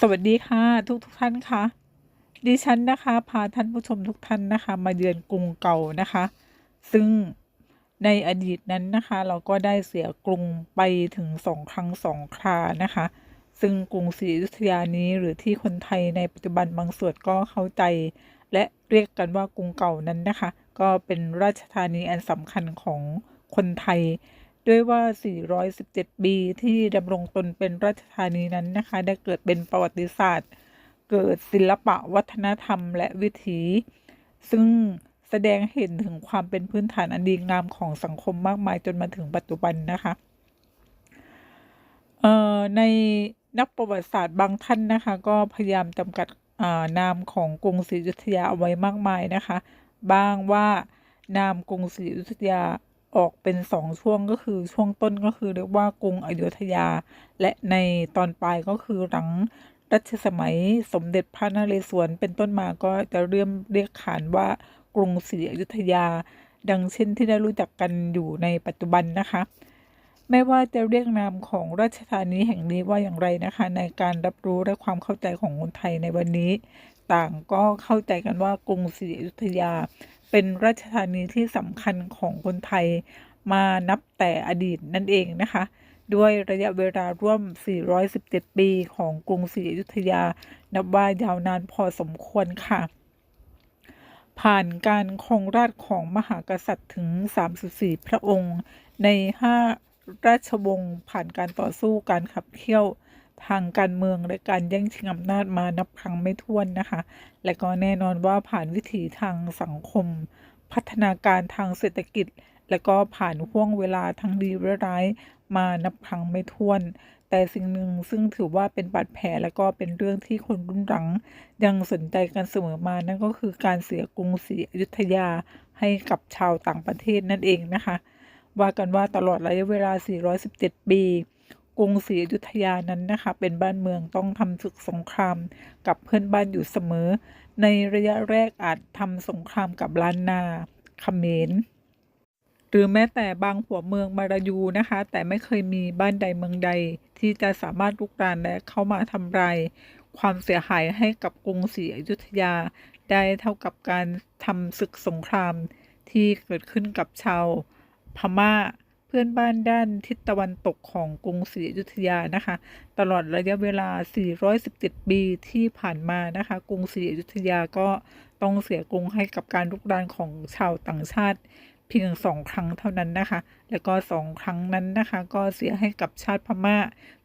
สวัสดีค่ะทุกทุกท่านค่ะ ดิฉันนะคะ พาท่านผู้ชมทุกท่านนะคะ มาเยือนกรุงเก่านะคะ ซึ่งในอดีตนั้นนะคะ เราก็ได้เสียกรุงไปถึงสองครั้งสองครานะคะ ซึ่งกรุงศรีอยุธยานี้หรือที่คนไทยในปัจจุบันบางส่วนก็เข้าใจ และเรียกกันว่ากรุงเก่านั้นนะคะ ก็เป็นราชธานีอันสำคัญของคนไทย ด้วยว่า 417 ปีที่ดำรงตนเป็นราชธานีนั้นนะคะ ได้เกิดเป็นประวัติศาสตร์ เกิดศิลปะวัฒนธรรมและวิถี ซึ่งแสดงเห็นถึงความเป็นพื้นฐานอันดีงามของสังคมมากมายจนมาถึงปัจจุบันนะคะในนักประวัติศาสตร์บางท่านนะคะ ก็พยายามจำกัดนามของกรุงศรีอยุธยาเอาไว้มากมายนะคะ บ้างว่านามกรุงศรีอยุธยา ออกเป็นสองช่วงก็คือช่วงต้นก็คือเรียกว่ากรุงอยุธยา และในตอนปลายก็คือหลังรัชสมัยสมเด็จพระนเรศวรเป็นต้นมาก็จะเริ่มเรียกขานว่ากรุงศรีอยุธยา ดังเช่นที่ได้รู้จักกันอยู่ในปัจจุบันนะคะไม่ว่าจะเรียกนามของราชธานีแห่งนี้ว่าอย่างไรนะคะ ในการรับรู้และความเข้าใจของคนไทยในวันนี้ ต่างก็เข้าใจกันว่ากรุงศรีอยุธยา เป็นราชธานีที่สำคัญของคนไทยมานับแต่อดีตนั่นเองนะคะ ด้วยระยะเวลาร่วม 417 ปีของกรุงศรีอยุธยา นับว่ายาวนานพอสมควรค่ะ ผ่านการครองราชของมหากษัตริย์ถึง 34 พระองค์ใน 5 ราชวงศ์ผ่านการต่อสู้การขับเคี่ยว ทางการเมืองและการแย่งชิงอำนาจมานับครั้งไม่ถ้วนนะคะ และก็แน่นอนว่าผ่านวิถีทางสังคม พัฒนาการทางเศรษฐกิจ และก็ผ่านห่วงเวลาทั้งดีและร้ายมานับครั้งไม่ถ้วน แต่สิ่งหนึ่งซึ่งถือว่าเป็นบาดแผลและก็เป็นเรื่องที่คนรุ่นหลัง ยังสนใจกันเสมอมานั่นก็คือการเสียกรุงศรีอยุธยาให้กับชาวต่างประเทศนั่นเองนะคะ ว่ากันว่าตลอดระยะเวลา 417 ปี กรุงศรีอยุธยานั้นนะคะ เป็นบ้านเมืองต้องทำศึกสงครามกับเพื่อนบ้านอยู่เสมอ ในระยะแรกอาจทำสงครามกับล้านนาเขมรหรือแม้แต่บางหัวเมืองมารายูนะคะ แต่ไม่เคยมีบ้านใดเมืองใด ที่จะสามารถลุกรานและเข้ามาทำลายความเสียหายให้กับกรุงศรีอยุธยา ได้เท่ากับการทำศึกสงครามที่เกิดขึ้นกับชาวพม่า พื่อนบ้านด้านทิศตะวันตกของกรุงศรีอยุธยานะคะ ตลอดระยะเวลา 417 ปีที่ผ่านมานะคะ กรุงศรีอยุธยาก็ต้องเสียกรุงให้กับการลุกรานของชาวต่างชาติเพียงสองครั้งเท่านั้นนะคะ แล้วก็สองครั้งนั้นนะคะ ก็เสียให้กับชาติพม่า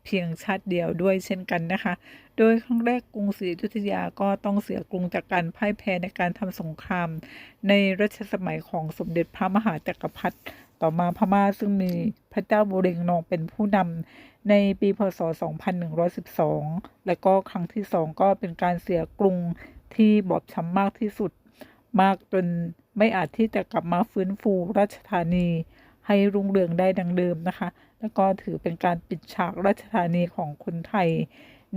เพียงชาติเดียวด้วยเช่นกันนะคะ โดยครั้งแรกกรุงศรีอยุธยาก็ต้องเสียกรุงจากการพ่ายแพ้ในการทำสงคราม ในรัชสมัยของสมเด็จพระมหาจักรพรรดิ ต่อมาพม่าซึ่งมีพระเจ้าบุเรงนองเป็นผู้นำในปีพศ 2112 และก็ครั้งที่สองก็เป็นการเสียกรุงที่บอบช้ำมากที่สุด มากจนไม่อาจที่จะกลับมาฟื้นฟูราชธานีให้รุ่งเรืองได้ดังเดิมนะคะ แล้วก็ถือเป็นการปิดฉากราชธานีของคนไทย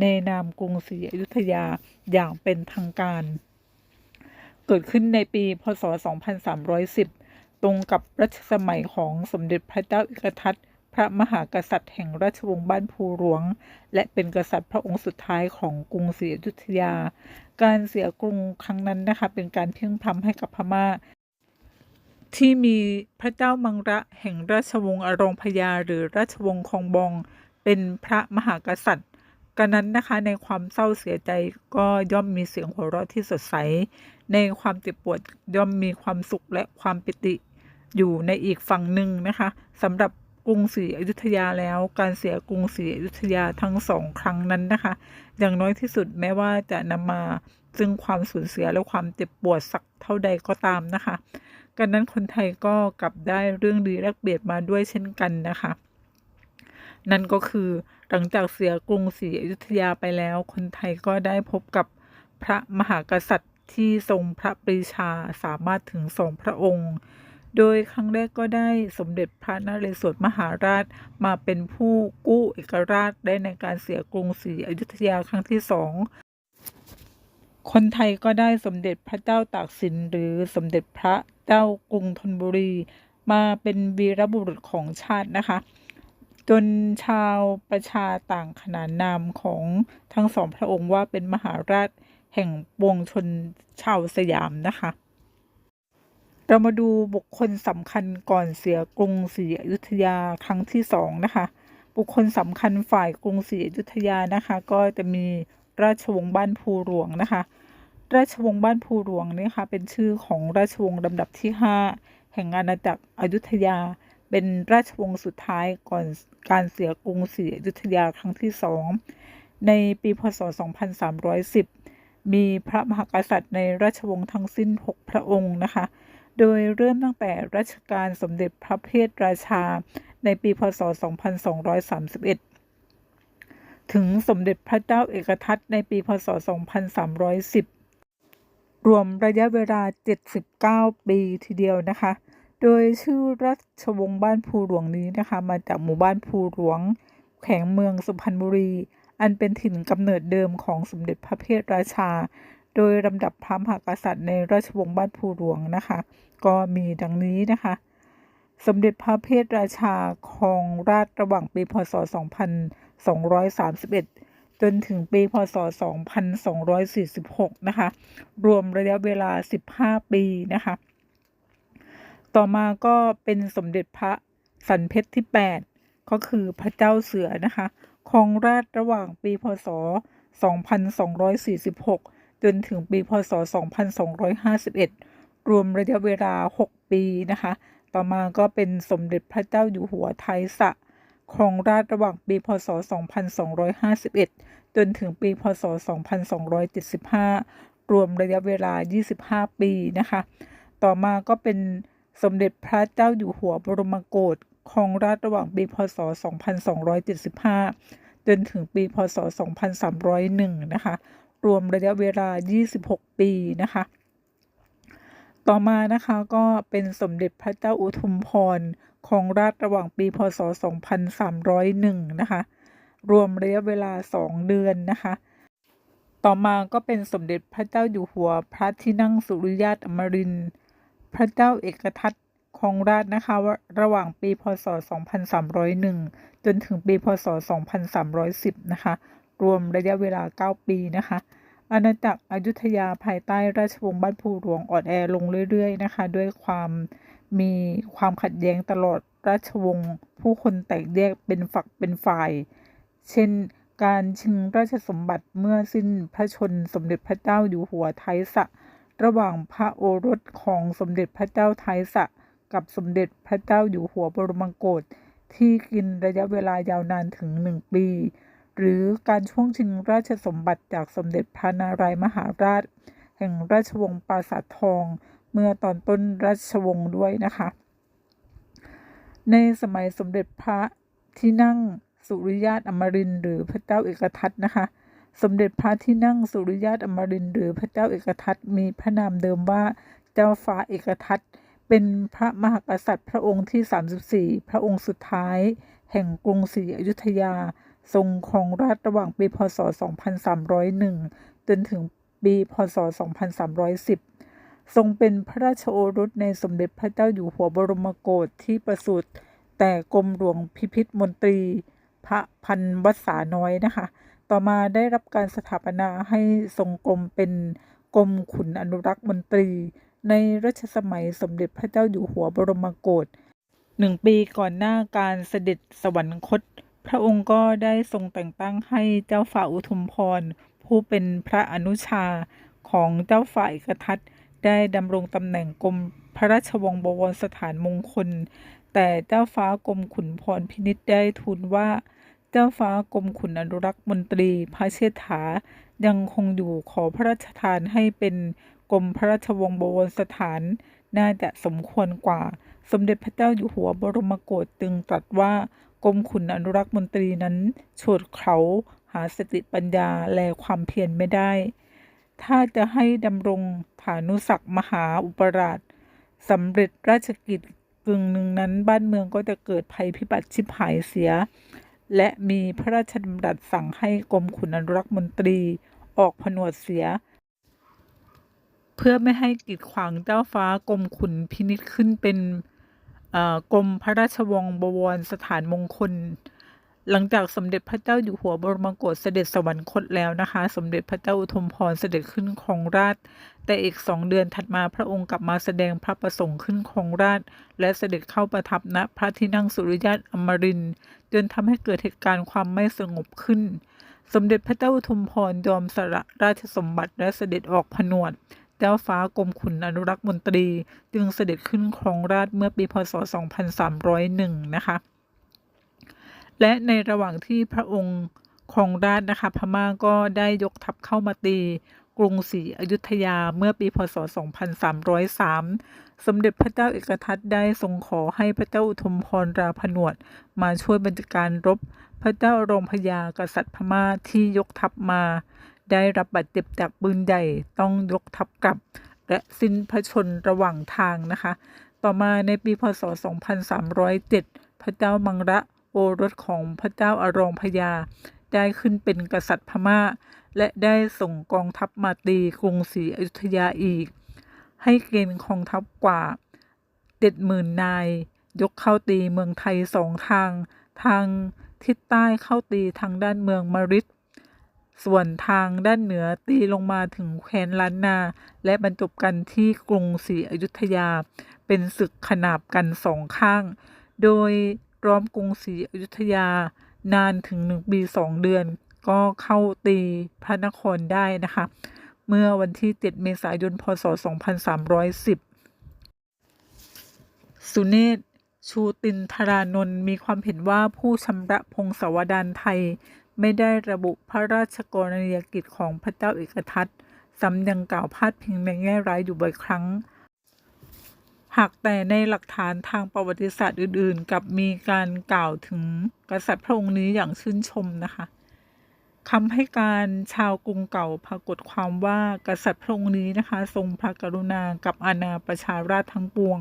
ในนามกรุงศรีอยุธยาอย่างเป็นทางการ เกิดขึ้นในปีพศ 2310 ตรงกับรัชสมัยของสมเด็จพระเจ้าอิกทัตพระมหากษัตริย์แห่งราชวงศ์บ้านภูหลวง และเป็นกษัตริย์พระองค์สุดท้ายของกรุงศรีอยุธยา การเสียกรุงครั้งนั้นนะคะ เป็นการเพียงพำให้กับพม่า ที่มีพระเจ้ามังระแห่งราชวงศ์อรองพยาหรือราชวงศ์คองบอง เป็นพระมหากษัตริย์กันนั้นนะคะในความเศร้าเสียใจก็ย่อมมีเสียงหัวเราะที่สดใส ในความเจ็บปวดย่อมมีความสุขและความปิติ อยู่ในอีกฝั่งหนึ่งนะคะสำหรับกรุงศรีอยุธยาแล้วการเสียกรุงศรีอยุธยาทั้งสองครั้งนั้นนะคะ อย่างน้อยที่สุดแม้ว่าจะนำมาซึ่งความสูญเสียและความเจ็บปวดสักเท่าใดก็ตามนะคะกันนั้นคนไทยก็กลับได้เรื่องดีแลกเปลี่ยนมาด้วยเช่นกันนะคะ นั่นก็คือหลังจากเสียกรุงศรีอยุธยาไปแล้ว คนไทยก็ได้พบกับพระมหากษัตริย์ที่ทรงพระปรีชาสามารถถึงสองพระองค์ โดยครั้งแรกก็ได้สมเด็จพระนเรศวรมหาราชมาเป็นผู้กู้เอกราชได้ในการเสียกรุงศรีอยุธยาครั้งที่สองคนไทยก็ได้สมเด็จพระเจ้าตากสินหรือสมเด็จพระเจ้ากรุงธนบุรี มาเป็นวีรบุรุษของชาตินะคะ จนชาวประชาต่างขนานนามของทั้งสองพระองค์ว่าเป็นมหาราชแห่งปวงชนชาวสยามนะคะ เรามาดูบุคคลสำคัญก่อนเสียกรุงศรีอยุธยาครั้งที่สองนะคะ บุคคลสำคัญฝ่ายกรุงศรีอยุธยานะคะ ก็จะมีราชวงศ์บ้านภูหลวงนะคะ ราชวงศ์บ้านภูหลวงเนี่ยค่ะเป็นชื่อของราชวงศ์ลำดับที่ 5 แห่งอาณาจักรอยุธยา เป็นราชวงศ์สุดท้ายก่อนการเสียกรุงศรีอยุธยาครั้งที่สองในปีพศ 2310 มีพระมหากษัตริย์ในราชวงศ์ทั้งสิ้น 6 พระองค์นะคะ โดยเริ่มตั้งแต่รัชกาลสมเด็จพระเพทราชา ในปีพศ 2231 ถึงสมเด็จพระเจ้าเอกทัตในปีพศ 2310 รวมระยะเวลา 79 ปีทีเดียวนะคะ โดยชื่อราชวงศ์บ้านภูหลวงนี้นะคะ มาจากหมู่บ้านภูหลวง แขวงเมืองสุพรรณบุรี อันเป็นถิ่นกำเนิดเดิมของสมเด็จพระเพทราชา โดยลำดับพระมหากษัตริย์ในราชวงศ์บ้านภูหลวงนะคะ ก็มีดังนี้นะคะ สมเด็จพระเพทราชาครองราชระหว่างปีพศ 2231 จนถึงปีพศ 2246 นะคะ รวมระยะเวลา 15 ปีนะคะ ต่อมาก็เป็นสมเด็จพระสันเพชรที่ 8 ก็คือพระเจ้าเสือนะคะครองราชระหว่างปีพศ 2246 จนถึงปีพศ 2251 รวมระยะเวลา 6 ปีนะคะ ต่อมาก็เป็นสมเด็จพระเจ้าอยู่หัวไทยสะครองราชระหว่างปี พศ 2251 จนถึงปี พศ 2275 รวมระยะเวลา 25 ปีนะคะ ต่อมาก็เป็นสมเด็จพระเจ้าอยู่หัวบรมโกศครองราชระหว่างปี พศ 2275 จนถึงปี พศ 2301 นะคะ รวมระยะเวลา 26 ปีนะคะ ต่อมานะคะก็เป็นสมเด็จพระเจ้าอุทุมพรครองราชย์ระหว่างปี พศ 2301 นะคะ รวมระยะเวลา 2 เดือนนะคะ ต่อมาก็เป็นสมเด็จพระเจ้าอยู่หัวพระที่นั่งสุริยาตอมรินทร์พระเจ้าเอกทัตครองราชย์นะคะว่าระหว่างปี พศ 2301 จนถึงปี พศ 2310 นะคะ รวมระยะเวลา 9 ปีนะคะอาณาจักรอยุธยาภายใต้ราชวงศ์บ้านภูหลวงอ่อนแอลงเรื่อยๆนะคะ ด้วยความมีความขัดแย้งตลอดราชวงศ์ผู้คนแตกแยกเป็นฝักเป็นฝ่าย เช่นการชิงราชสมบัติเมื่อสิ้นพระชนสมเด็จพระเจ้าอยู่หัวไทยสะ ระหว่างพระโอรสของสมเด็จพระเจ้าไทยสะ กับสมเด็จพระเจ้าอยู่หัวบรมโกศที่กินระยะเวลายาวนานถึงหนึ่งปี หรือการช่วงชิงราชสมบัติจากสมเด็จพระนารายมหาราช แห่งราชวงศ์ปราสาททอง เมื่อตอนต้นราชวงศ์ด้วยนะคะ ในสมัยสมเด็จพระที่นั่งสุริยาตอมรินหรือพระเจ้าเอกทัตนะคะ สมเด็จพระที่นั่งสุริยาตอมรินหรือพระเจ้าเอกทัตมีพระนามเดิมว่าเจ้าฟ้าเอกทัตเป็นพระมหากษัตริย์พระองค์ที่ 34 พระองค์สุดท้าย แห่งกรุงศรีอยุธยา ทรงครองราชระหว่างปีพศ 2301 จนถึงปีพศ 2310 ทรงเป็นพระราชโอรสในสมเด็จพระเจ้าอยู่หัวบรมโกศที่ประสูติแต่กรมหลวงพิพิธมนตรีพระพันวัษาน้อยนะคะ ต่อมาได้รับการสถาปนาให้ทรงกรมเป็นกรมขุนอนุรักษ์มนตรี ในรัชสมัยสมเด็จพระเจ้าอยู่หัวบรมโกศหนึ่งปีก่อนหน้าการเสด็จสวรรคต พระองค์ก็ได้ทรงแต่งตั้งให้เจ้าฝ่าอุทุมพร ผู้เป็นพระอนุชาของเจ้าฝ่ายกทัตได้ดำรงตำแหน่งกรมพระราชวงศ์บวรสถานมงคล แต่เจ้าฟ้ากรมขุนพรพินิษได้ทูลว่า เจ้าฟ้ากรมขุนอนุรักษ์มนตรีพระเชษฐายังคงอยู่ขอพระราชทานให้เป็นกรมพระราชวงศ์บวรสถาน น่าจะสมควรกว่า สมเด็จพระเจ้าอยู่หัวบรมโกศจึงตรัสว่า กรมขุนอนุรักษ์มนตรีนั้นโฉดเขาหาสติปัญญาแลความเพียรไม่ได้ ถ้าจะให้ดำรงฐานุศักดิ์มหาอุปราชสำเร็จราชกิจกึ่งหนึ่งนั้นบ้านเมืองก็จะเกิดภัยพิบัติชิบหายเสีย และมีพระราชดำรัสสั่งให้กรมขุนอนุรักษ์มนตรีออกผนวดเสีย เพื่อไม่ให้กีดขวางเจ้าฟ้ากรมขุนพินิษขึ้นเป็น กรมพระราชวงศ์บวรสถานมงคล หลังจากสมเด็จพระเจ้าอยู่หัวบรมโกศเสด็จสวรรคตแล้วนะคะ สมเด็จพระเจ้าอุทุมพรเสด็จขึ้นครองราช แต่อีกสองเดือนถัดมาพระองค์กลับมาแสดงพระประสงค์ขึ้นครองราช และเสด็จเข้าประทับณพระที่นั่งสุริยะอมรินจนทำให้เกิดเหตุการณ์ความไม่สงบขึ้น สมเด็จพระเจ้าอุทุมพรยอมสละราชสมบัติและเสด็จออกผนวด จ้าฟ้ากรมขุนอนุรักษ์มนตรี จึงเสด็จขึ้นครองราชเมื่อปีพศ 2301 นะคะ และในระหว่างที่พระองค์ครองราชนะคะ พม่าก็ได้ยกทัพเข้ามาตีกรุงศรีอยุธยาเมื่อปีพศ 2303 สมเด็จพระเจ้าเอกทัตได้ทรงขอให้พระเจ้าอุทุมพรราผนวดมาช่วยบรรจการรบ พระเจ้าอารมพยากษัตริย์พม่าที่ยกทัพมา ได้รับบาดเจ็บจากปืนใหญ่ต้องยกทัพกลับ และสิ้นพระชนระหว่างทางนะคะ ต่อมาในปีพศ 2307 พระเจ้ามังระโอรสของพระเจ้าอารองพยา ได้ขึ้นเป็นกษัตริย์พม่า และได้ส่งกองทัพมาตีกรุงศรีอยุธยาอีก ให้เกณฑ์กองทัพกว่าเจ็ดหมื่นนาย ยกเข้าตีเมืองไทยสองทาง ทางทิศใต้เข้าตีทางด้านเมืองมาริด ส่วนทางด้านเหนือตีลงมาถึงแคว้นล้านนา และบรรจบกันที่กรุงศรีอยุธยา เป็นศึกขนาบกันสองข้าง โดยล้อมกรุงศรีอยุธยานานถึงหนึ่งปีสองเดือน ก็เข้าตีพระนครได้นะคะ เมื่อวันที่ 7 เมษายน พศ 2310 สุเนศชูตินทรานนท์มีความเห็นว่าผู้ชำระพงศาวดารไทย ไม่ได้ระบุพระราชกรณียกิจของพระเจ้าเอกทัตซ้ำยังกล่าวพาดพิงในแง่ร้ายอยู่บ่อยครั้ง หากแต่ในหลักฐานทางประวัติศาสตร์อื่นๆ กับมีการกล่าวถึงกษัตริย์พระองค์นี้อย่างชื่นชมนะคะคำให้การชาวกรุงเก่าปรากฏความว่ากษัตริย์พระองค์นี้นะคะ ทรงพระกรุณากับอาณาประชาราษฎร์ทั้งปวง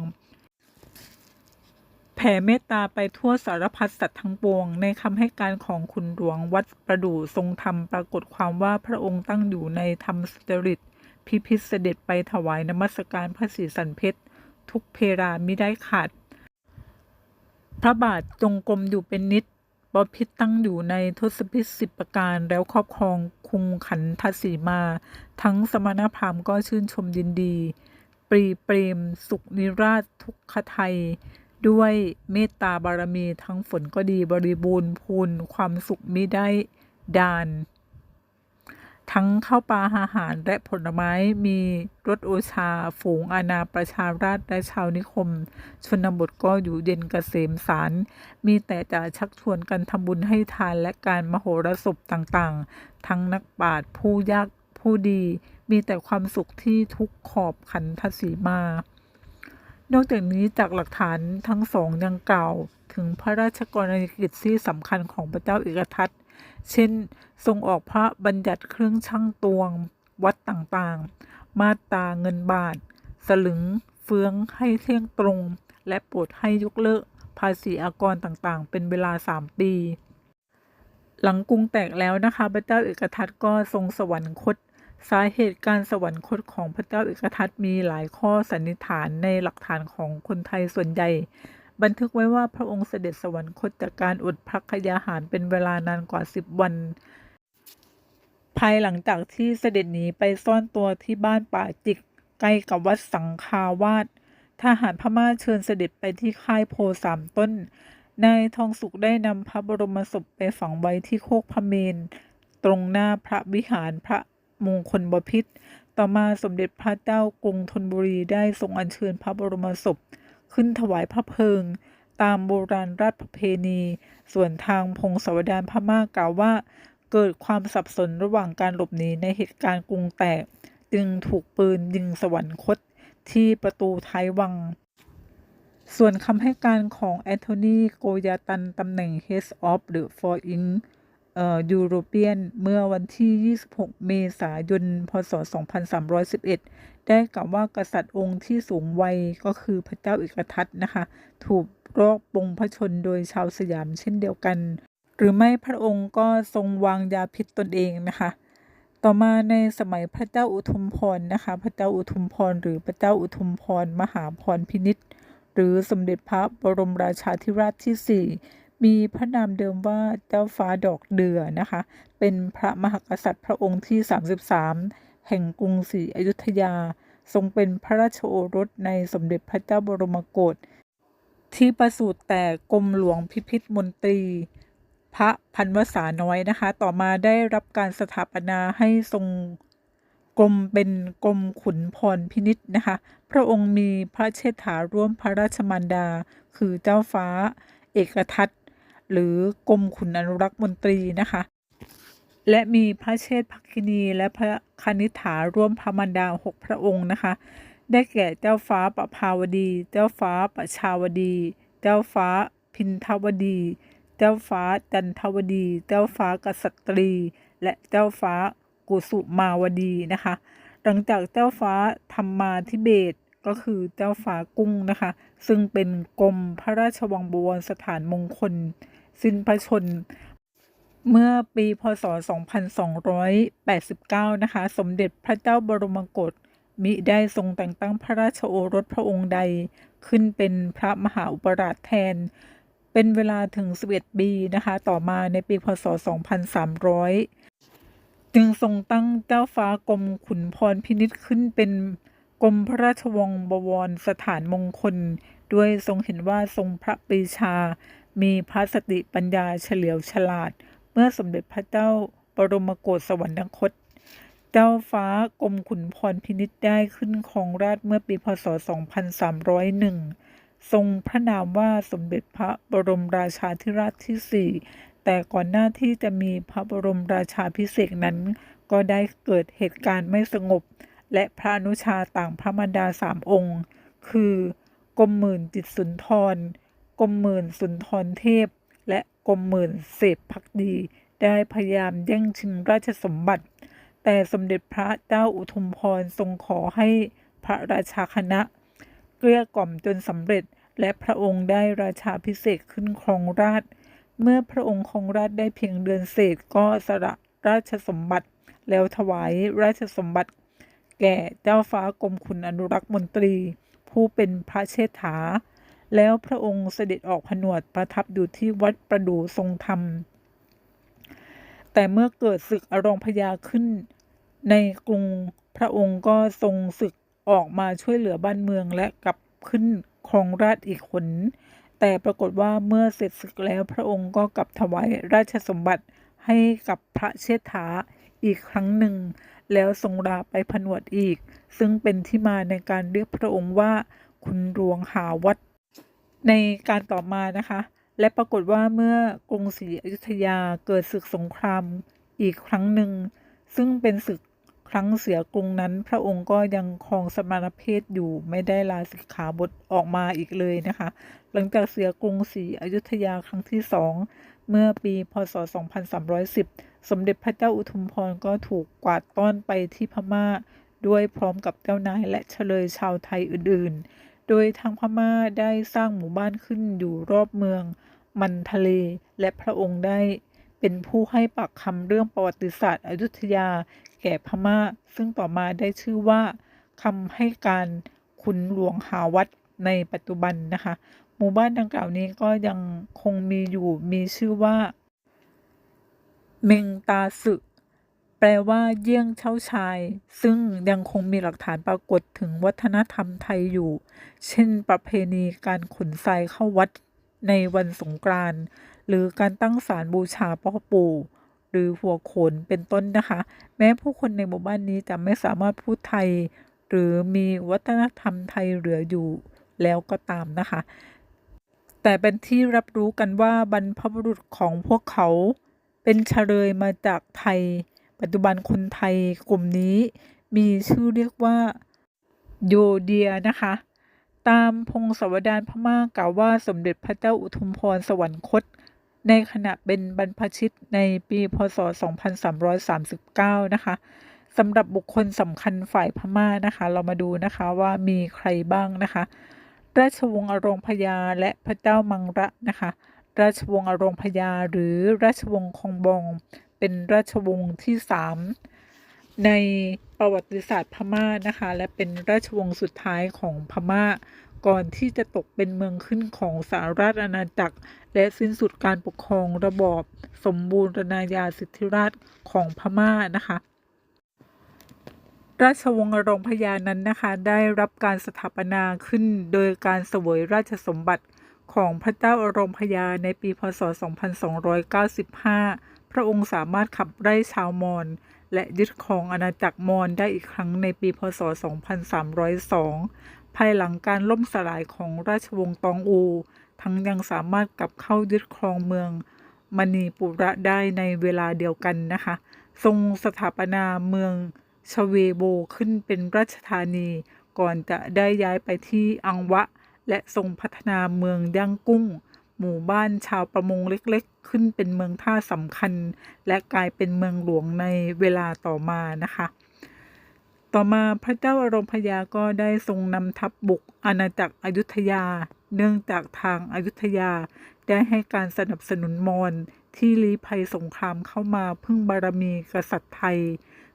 ผ่เมตตาไปทั่วสารพัดสัตว์ทั้งปวง ในคำให้การของขุนหลวงวัดประดู่ทรงธรรมปรากฏความว่าพระองค์ตั้งอยู่ในธรรมสจริต พิพิธเสด็จไปถวายนมัสการพระศรีสันเพชรทุกเพรามิได้ขาด พระบาทจงกรมอยู่เป็นนิดบพิษตั้งอยู่ในทศพิธสิบประการแล้วครอบครองคุงขันทศีมา ทั้งสมณพราหมณ์ก็ชื่นชมยินดี ปรีเปรม สุขนิราชทุกขไทย ด้วยเมตตาบารมีทั้งฝนก็ดีบริบูรณ์พูนความสุขมิได้ดาน ทั้งข้าวปลาอาหารและผลไม้มีรถโอชา ฝูงอาณาประชาราษฎร์และชาวนิคม ชนบทก็อยู่เย็นเกษมสาร มีแต่จะชักชวนกันทำบุญให้ทานและการมโหรสพต่างๆ ทั้งนักปราชญ์ผู้ยากผู้ดี มีแต่ความสุขที่ทุกขอบขันทศีมา นอกจากนี้จากหลักฐานทั้งสองยังกล่าว ถึงพระราชกรณียกิจที่สำคัญของพระเจ้าเอกทัตเช่น ทรงออกพระบัญญัติเครื่องชั่งตวง วัดต่างๆ มาตาเงินบาท สลึง เฟืองให้เที่ยงตรง และโปรดให้ยกเลิกภาษีอากรต่างๆ เป็นเวลา 3 ปี หลังกรุงแตกแล้วนะคะ พระเจ้าเอกทัตก็ทรงสวรรคต สาเหตุการสวรรคตของพระเจ้าเอกทัตมีหลายข้อสันนิษฐานในหลักฐานของคนไทยส่วนใหญ่ บันทึกไว้ว่าพระองค์เสด็จสวรรคตจากการอดพักขยาหารเป็นเวลานานกว่า10วัน ภายหลังจากที่เสด็จหนีไปซ่อนตัวที่บ้านป่าจิกใกล้กับวัดสังคาวาสทหารพม่าเชิญเสด็จไปที่ค่ายโพสามต้น นายทองสุขได้นำพระบรมศพไปฝังไว้ที่โคกพระเมน ตรงหน้าพระวิหารพระ มงคลบพิตรต่อมาสมเด็จพระเจ้ากรุงธนบุรีได้ทรงอัญเชิญพระบรมศพ ขึ้นถวายพระเพลิง ตามโบราณราชประเพณี ส่วนทางพงศาวดารพม่ากล่าวว่า เกิดความสับสนระหว่างการหลบหนีในเหตุการณ์กรุงแตก จึงถูกปืนยิงสวรรคตที่ประตูท้ายวัง ส่วนคำให้การของแอนโทนีโกยาตันตำแหน่ง Head of the Foreign เอ่อ ยูโรเปียนเมื่อวันที่ 26 เมษายน พศ 2311 ได้กล่าวว่ากษัตริย์องค์ที่สูงวัยก็คือพระเจ้าเอกทัตนะคะ ถูกรอบปงพระชนโดยชาวสยามเช่นเดียวกัน หรือไม่พระองค์ก็ทรงวางยาพิษตนเองนะคะ ต่อมาในสมัยพระเจ้าอุทุมพรนะคะ พระเจ้าอุทุมพรหรือพระเจ้าอุทุมพรมหาพรพินิษหรือสมเด็จพระบรมราชาธิราชที่4 มีพระนามเดิมว่าเจ้าฟ้าดอกเดือนะคะ เป็นพระมหากษัตริย์พระองค์ที่ 33 แห่งกรุงศรีอยุธยา ทรงเป็นพระราชโอรสในสมเด็จพระเจ้าบรมโกศที่ประสูติแต่กรมหลวงพิพิธมนตรี พระพันวษาน้อยนะคะ ต่อมาได้รับการสถาปนาให้ทรงกรมเป็นกรมขุนพรพินิษนะคะ พระองค์มีพระเชษฐาร่วมพระราชมารดา คือเจ้าฟ้า เอกทัต หรือกรมขุนอนุรักษ์มนตรีนะคะ และมีพระเชษฐภักินีและพระคณิษฐาร่วมพระมารดาหกพระองค์นะคะ ได้แก่เจ้าฟ้าประภาวดี เจ้าฟ้าประชาวดี เจ้าฟ้าพินทวดี เจ้าฟ้าจันทวดี เจ้าฟ้ากษัตรี และเจ้าฟ้ากุสุมาวดีนะคะ หลังจากเจ้าฟ้าธรรมาธิเบศก็คือเจ้าฟ้ากุ้งนะคะ ซึ่งเป็นกรมพระราชวังบวรสถานมงคล สิ้นพระชน เมื่อปีพศ 2289 นะคะ สมเด็จพระเจ้าบรมโกศมิได้ทรงแต่งตั้งพระราชโอรสพระองค์ใดขึ้นเป็นพระมหาอุปราชแทน เป็นเวลาถึง 11 ปีนะคะ ต่อมาในปีพศ 2300 จึงทรงตั้งเจ้าฟ้ากรมขุนพรพินิษขึ้นเป็นกรมพระราชวังบวรสถานมงคล ด้วยทรงเห็นว่าทรงพระปรีชา มีพระสติปัญญาเฉลียวฉลาด เมื่อสมเด็จพระเจ้าบรมโกศสวรรคต เจ้าฟ้ากรมขุนพรพินิษได้ขึ้นครองราชเมื่อปีพศ 2301 ทรงพระนามว่าสมเด็จพระบรมราชาธิราชที่4แต่ก่อนหน้าที่จะมีพระบรมราชาพิเศษนั้น ก็ได้เกิดเหตุการณ์ไม่สงบ และพระอนุชาต่างพระมารดาสามองค์ คือกรมหมื่นจิตสุนทร กรมหมื่นสุนทรเทพ และกรมหมื่นเสพพักดี ได้พยายามแย่งชิงราชสมบัติ แต่สมเด็จพระเจ้าอุทุมพรทรงขอให้พระราชาคณะ เกลี้ยกล่อมจนสำเร็จและพระองค์ได้ราชาพิเศษขึ้นครองราช เมื่อพระองค์ครองราชได้เพียงเดือนเศษก็สละราชสมบัติ แล้วถวายราชสมบัติ แก่เจ้าฟ้ากรมขุนอนุรักษ์มนตรี ผู้เป็นพระเชษฐา แล้วพระองค์เสด็จออกผนวดประทับอยู่ที่วัดประดู่ทรงธรรม แต่เมื่อเกิดศึกอรองพญาขึ้น ในกรุงพระองค์ก็ทรงศึกออกมาช่วยเหลือบ้านเมืองและกลับขึ้นครองราชอีกหนแต่ปรากฏว่าเมื่อเสร็จศึกแล้วพระองค์ก็กลับถวายราชสมบัติให้กับพระเชษฐาอีกครั้งหนึ่ง แล้วทรงลาไปผนวดอีก ซึ่งเป็นที่มาในการเรียกพระองค์ว่าคุณหลวงหาวัด ในการต่อมานะคะ และปรากฏว่าเมื่อกรุงศรีอยุธยาเกิดศึกสงครามอีกครั้งหนึ่ง ซึ่งเป็นศึกครั้งเสียกรุงนั้น พระองค์ก็ยังครองสมณเพศอยู่ไม่ได้ลาสิกขาบทออกมาอีกเลยนะคะ หลังจากเสียกรุงศรีอยุธยาครั้งที่สองเมื่อปีพศ 2310 สมเด็จพระเจ้าอุทุมพรก็ถูกกวาดต้อนไปที่พม่าด้วยพร้อมกับเจ้านายและเฉลยชาวไทยอื่นๆ โดยทางพม่าได้สร้างหมู่บ้านขึ้นอยู่รอบเมือง มันทะเลและพระองค์ได้เป็นผู้ให้ปากคำเรื่องประวัติศาสตร์อยุธยาแก่พม่า ซึ่งต่อมาได้ชื่อว่าคำให้การขุนหลวงหาวัดในปัจจุบันนะคะ หมู่บ้านดังกล่าวนี้ก็ยังคงมีอยู่มีชื่อว่า เมงตาสึ แปลว่าเยี่ยงเช่าชาย ซึ่งยังคงมีหลักฐานปรากฏถึงวัฒนธรรมไทยอยู่ เช่น ประเพณีการขนทรายเข้าวัดในวันสงกรานต์หรือการตั้งศาลบูชาพ่อปู่หรือหัวโขนเป็นต้นนะคะ แม้ผู้คนในหมู่บ้านนี้จะไม่สามารถพูดไทย หรือมีวัฒนธรรมไทยเหลืออยู่แล้วก็ตามนะคะ แต่เป็นที่รับรู้กันว่าบรรพบุรุษของพวกเขาเป็นเฉลยมาจากไทย ปัจจุบันคนไทยกลุ่มนี้ มีชื่อเรียกว่าโยเดียนะคะ ตามพงศาวดารพม่ากล่าวว่าสมเด็จพระเจ้าอุทุมพรสวรรคต ในขณะเป็นบรรพชิตในปีพศ 2339 นะคะสำหรับบุคคลสำคัญฝ่ายพม่านะคะ เรามาดูนะคะว่ามีใครบ้างนะคะ ราชวงศ์อรงพยาและพระเจ้ามังระนะคะ ราชวงศ์อรงพยาหรือราชวงศ์คองบอง เป็นราชวงศ์ที่สามในประวัติศาสตร์พม่านะคะ และเป็นราชวงศ์สุดท้ายของพม่า ก่อนที่จะตกเป็นเมืองขึ้นของสหราชอาณาจักร และสิ้นสุดการปกครองระบอบสมบูรณาญาสิทธิราชของพม่านะคะราชวงศ์อรงพยานั้นนะคะได้รับการสถาปนาขึ้นโดยการเสวยราชสมบัติของพระเจ้าอรงพยาในปีพศ 2295 พระองค์สามารถขับไล่ชาวมอญและยึดครองอาณาจักรมอญได้อีกครั้งในปีพศ 2302 ภายหลังการล่มสลายของราชวงศ์ตองอู ทั้งยังสามารถกลับเข้ายึดครองเมืองมณีปุระได้ในเวลาเดียวกันนะคะ ทรงสถาปนาเมืองชเวโบขึ้นเป็นราชธานี ก่อนจะได้ย้ายไปที่อังวะ และทรงพัฒนาเมืองย่างกุ้ง หมู่บ้านชาวประมงเล็กๆ ขึ้นเป็นเมืองท่าสำคัญ และกลายเป็นเมืองหลวงในเวลาต่อมานะคะ ต่อมาพระเจ้าอารมพยาก็ได้ทรงนำทัพบบุกอาณาจักรอยุธยา เนื่องจากทางอายุธยาได้ให้การสนับสนุนมอญที่ลี้ภัยสงครามเข้ามาพึ่งบารมีกษัตริย์ไทย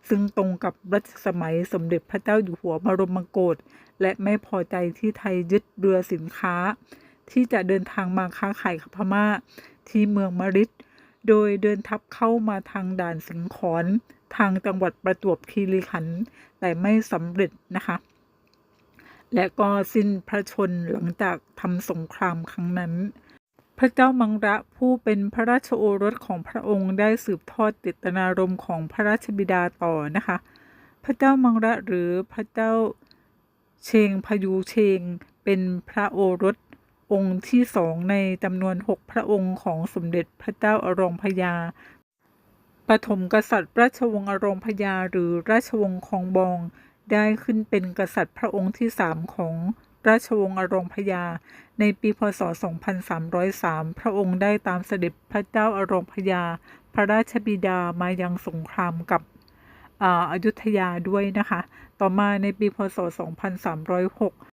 ซึ่งตรงกับรัชสมัยสมเด็จพระเจ้าอยู่หัวบรมโกศและไม่พอใจที่ไทยยึดเรือสินค้า ที่จะเดินทางมาค้าขายกับพม่า ที่เมืองมริด โดยเดินทัพเข้ามาทางด่านสิงขอนทางจังหวัดประจวบคีรีขันธ์แต่ไม่สำเร็จนะคะ และก็สิ้นพระชนหลังจากทำสงครามครั้งนั้น พระเจ้ามังระผู้เป็นพระราชโอรสของพระองค์ได้สืบทอดเจตนารมณ์ของพระราชบิดาต่อนะคะ พระเจ้ามังระหรือพระเจ้าเชงพยูเชงเป็นพระโอรส องค์ที่สองในจำนวนหกพระองค์ของสมเด็จพระเจ้าอารองพยาปฐมกษัตริย์ราชวงศ์อารองพยาหรือราชวงศ์คองบอง ได้ขึ้นเป็นกษัตริย์พระองค์ที่สามของราชวงศ์อารองพยา ในปีพศ 2303 พระองค์ได้ตามเสด็จพระเจ้าอารมพยา พระราชบิดามายังสงครามกับออยุธยาด้วยนะคะ ต่อมาในปีพศ 2306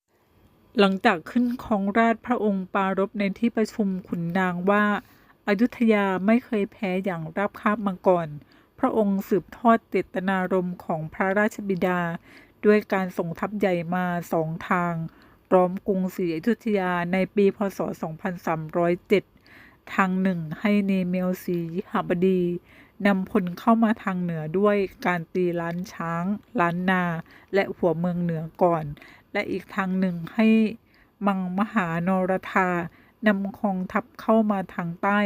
หลังจากขึ้นครองราชพระองค์ปรารภในที่ประชุมขุนนางว่าอายุธยาไม่เคยแพ้อย่างราบคาบมาก่อน พระองค์สืบทอดเจตนารมณ์ของพระราชบิดา ด้วยการส่งทัพใหญ่มาสองทางร้อมกรุงศรีอยุธยาในปีพศ 2307 ทางหนึ่งให้เนเมลสีหบดีนำพลเข้ามาทางเหนือด้วยการตีล้านช้าง ล้านนา และหัวเมืองเหนือก่อน และอีกทางหนึ่งให้มังมหานรธานำกองทัพเข้ามาทางใต้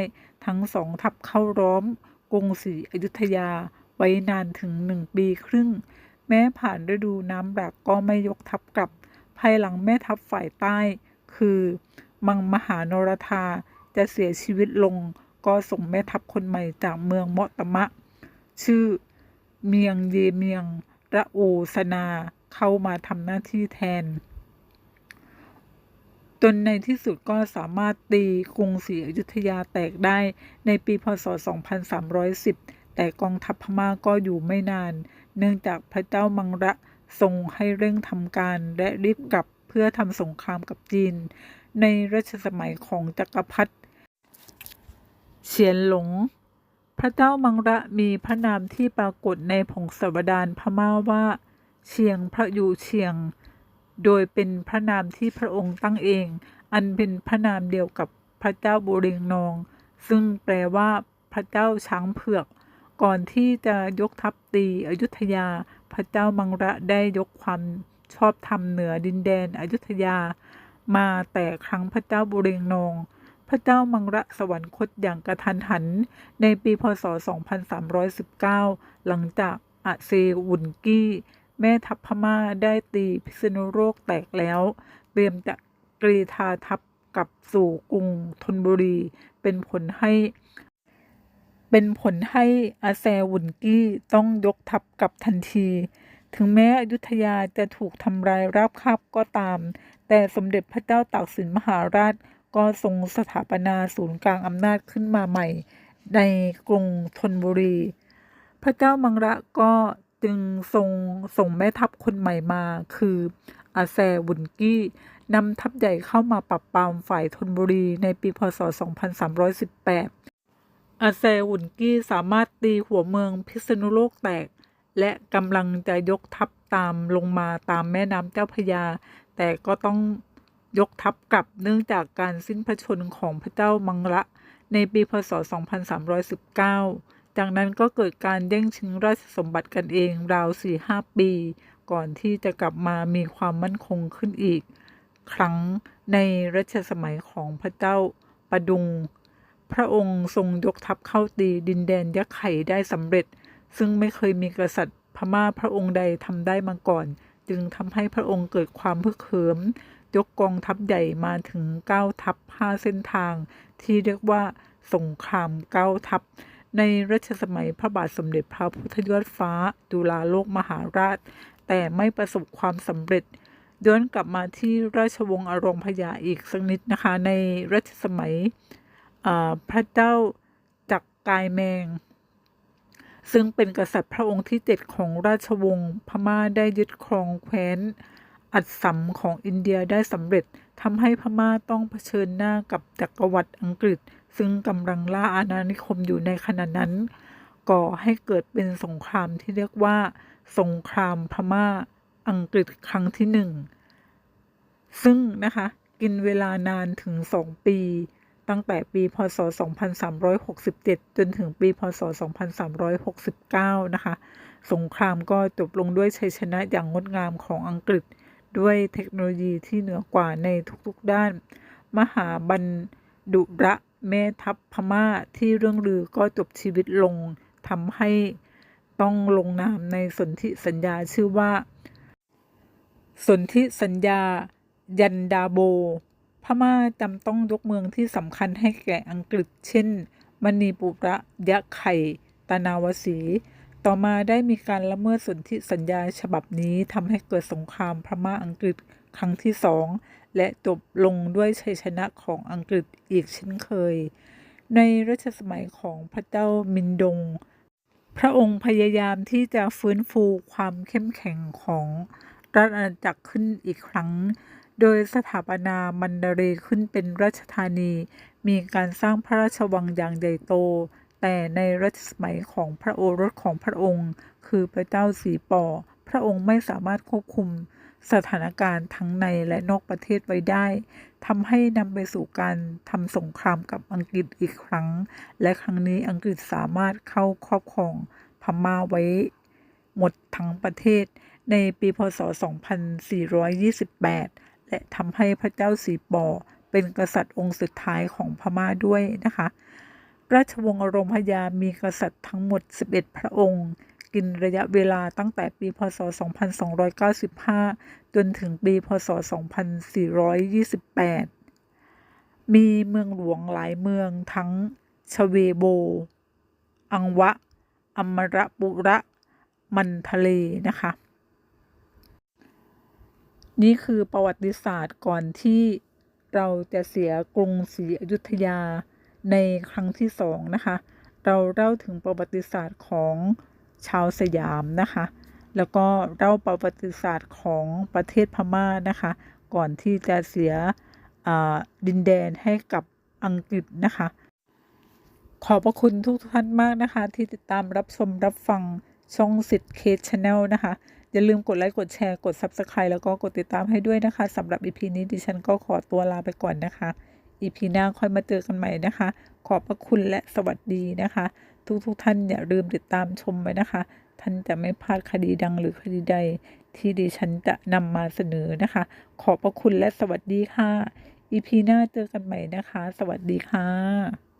ทั้งสองทัพเข้าร้อมกรุงศรีอยุธยาไว้นานถึงหนึ่งปีครึ่ง แม้ผ่านฤดูน้ำหลากก็ไม่ยกทัพกลับ ภายหลังแม่ทัพฝ่ายใต้ คือ มังมหานรธาจะเสียชีวิตลงก็ส่งแม่ทัพคนใหม่จากเมืองเมาะตะมะ ชื่อ เมียงเยเมียงระโอสนา เข้ามาทำหน้าที่แทน จนในที่สุดก็สามารถตีกรุงศรีอยุธยาแตกได้ในปีพศ 2310 แต่กองทัพพม่าก็อยู่ไม่นาน เนื่องจากพระเจ้ามังระทรงให้เร่งทำการและรีบกลับเพื่อทำสงครามกับจีน ในรัชสมัยของจักรพรรดิเฉียนหลง พระเจ้ามังระมีพระนามที่ปรากฏในผงสวดานพม่าว่า เชียงพระยูเชียง โดยเป็นพระนามที่พระองค์ตั้งเอง อันเป็นพระนามเดียวกับพระเจ้าบุเรงนอง ซึ่งแปลว่าพระเจ้าช้างเผือก ก่อนที่จะยกทัพตีอยุธยา พระเจ้ามังระได้ยกความชอบธรรมเหนือดินแดนอยุธยา มาแต่ครั้งพระเจ้าบุเรงนอง พระเจ้ามังระสวรรคตอย่างกระทันหัน ในปีพศ 2319 หลังจากอาเซวุนกี้ แม่ทัพพม่าได้ตีพิษณุโลกแตกแล้ว เตรียมจะกรีธาทัพกลับสู่กรุงธนบุรี เป็นผลให้ เป็นผลให้อาแซวุนกี้ต้องยกทัพกลับทันที ถึงแม้อยุธยาจะถูกทำลายราบคาบก็ตาม แต่สมเด็จพระเจ้าตากสินมหาราชก็ทรงสถาปนาศูนย์กลางอำนาจขึ้นมาใหม่ ในกรุงธนบุรี พระเจ้ามังระก็ จึงทรงส่งแม่ทัพคนใหม่มาคืออาแซวุนกี้นำทัพใหญ่เข้ามาปรับปรามฝ่ายธนบุรีในปีพศ 2318 อาแซวุนกี้สามารถตีหัวเมืองพิษณุโลกแตก และกำลังจะยกทัพตามลงมาตามแม่น้ำเจ้าพระยา แต่ก็ต้องยกทัพกลับเนื่องจากการสิ้นพระชนของพระเจ้ามังระในปีพศ 2319 จากนั้นก็เกิดการแย่งชิงราชสมบัติกันเองราว4-5ปี ก่อนที่จะกลับมามีความมั่นคงขึ้นอีก ครั้งในรัชสมัยของพระเจ้าประดุง พระองค์ทรงยกทัพเข้าตีดินแดนยักษ์ไข่ได้สำเร็จ ซึ่งไม่เคยมีกษัตริย์พม่าพระองค์ใดทำได้มาก่อน จึงทำให้พระองค์เกิดความพึกเหิม ยกกองทัพใหญ่มาถึง9ทัพ5เส้นทาง ที่เรียกว่าสงคราม9ทัพ ในรัชสมัยพระบาทสมเด็จพระพุทธยอดฟ้าจุฬาโลกมหาราช แต่ไม่ประสบความสำเร็จย้อนกลับมาที่ราชวงศ์อารมพยาอีกสักนิดนะคะ ในรัชสมัยพระเจ้าจักรกายแมง ซึ่งเป็นกษัตริย์พระองค์ที่เจ็ดของราชวงศ์พม่าได้ยึดครองแคว้น อัดสำของอินเดียได้สำเร็จทำให้พม่าต้องเผชิญหน้ากับจักรวรรดิอังกฤษ ซึ่งกำลังล่าอาณานิคมอยู่ในขณะนั้น ก่อให้เกิดเป็นสงครามที่เรียกว่า สงครามพม่าอังกฤษครั้งที่หนึ่งซึ่งนะคะกินเวลานานถึง 2 ปี ตั้งแต่ปีพศ 2367 จนถึงปีพศ 2369 นะคะ สงครามก็จบลงด้วยชัยชนะอย่างงดงามของอังกฤษ ด้วยเทคโนโลยีที่เหนือกว่าในทุกๆด้าน มหาบันดุระ แม่ทัพพม่าที่เรื่องลือก็จบชีวิตลงทำให้ต้องลงนามในสนธิสัญญาชื่อว่า สนธิสัญญา ยันดาโบ พม่าจำต้องยกเมืองที่สำคัญให้แก่อังกฤษ เช่น มณีปุระยะไข่ตานาวสี ต่อมาได้มีการละเมิดสนธิสัญญาฉบับนี้ทำให้เกิดสงครามพม่าอังกฤษครั้งที่สอง และจบลงด้วยชัยชนะของอังกฤษอีกเช่นเคย ในรัชสมัยของพระเจ้ามินดง พระองค์พยายามที่จะฟื้นฟูความเข้มแข็งของรัฐอาณาจักรขึ้นอีกครั้ง โดยสถาปนามันดาเรขึ้นเป็นราชธานี มีการสร้างพระราชวังอย่างใหญ่โต แต่ในรัชสมัยของพระโอรสของพระองค์ คือพระเจ้าสีปอ พระองค์ไม่สามารถควบคุม สถานการณ์ทั้งในและนอกประเทศไว้ได้ทำให้นำไปสู่การทำสงครามกับอังกฤษอีกครั้ง และครั้งนี้อังกฤษสามารถเข้าครอบครองพม่าไว้หมดทั้งประเทศในปีพศ 2428 และทำให้พระเจ้าสีปอเป็นกษัตริย์องค์สุดท้ายของพม่าด้วยนะคะ ราชวงศ์อรมพยามีกษัตริย์ทั้งหมด 11 พระองค์ กินระยะเวลาตั้งแต่ปีพศ 2295 จนถึงปีพศ 2428 มีเมืองหลวงหลายเมืองทั้งชเวโบ อังวะ อมรปุระ มันทะเลนะคะ นี่คือประวัติศาสตร์ก่อนที่เราจะเสียกรุงศรีอยุธยาในครั้งที่สองนะคะ เราเล่าถึงประวัติศาสตร์ของ ชาวสยามนะคะ แล้วก็เล่าประวัติศาสตร์ของประเทศพม่านะคะ ก่อนที่จะเสียดินแดนให้กับอังกฤษนะคะ ขอบพระคุณทุกท่านมากนะคะ ที่ติดตามรับชมรับฟังช่องสิทธิ์เคสชาแนลนะคะ อย่าลืมกดไลค์ กดแชร์ กด Subscribe แล้วก็กดติดตามให้ด้วยนะคะสำหรับ EP นี้ดิฉันก็ขอตัวลาไปก่อนนะคะ EP หน้าค่อยมาเจอกันใหม่นะคะ ขอบพระคุณและสวัสดีนะคะ ทุกทุกท่านอย่าลืมติดตามชมไว้นะคะ ท่านจะไม่พลาดคดีดังหรือคดีใด ที่ดิฉันจะนำมาเสนอนะคะ ขอบพระคุณและสวัสดีค่ะ อีพีหน้าเจอกันใหม่นะคะ สวัสดีค่ะ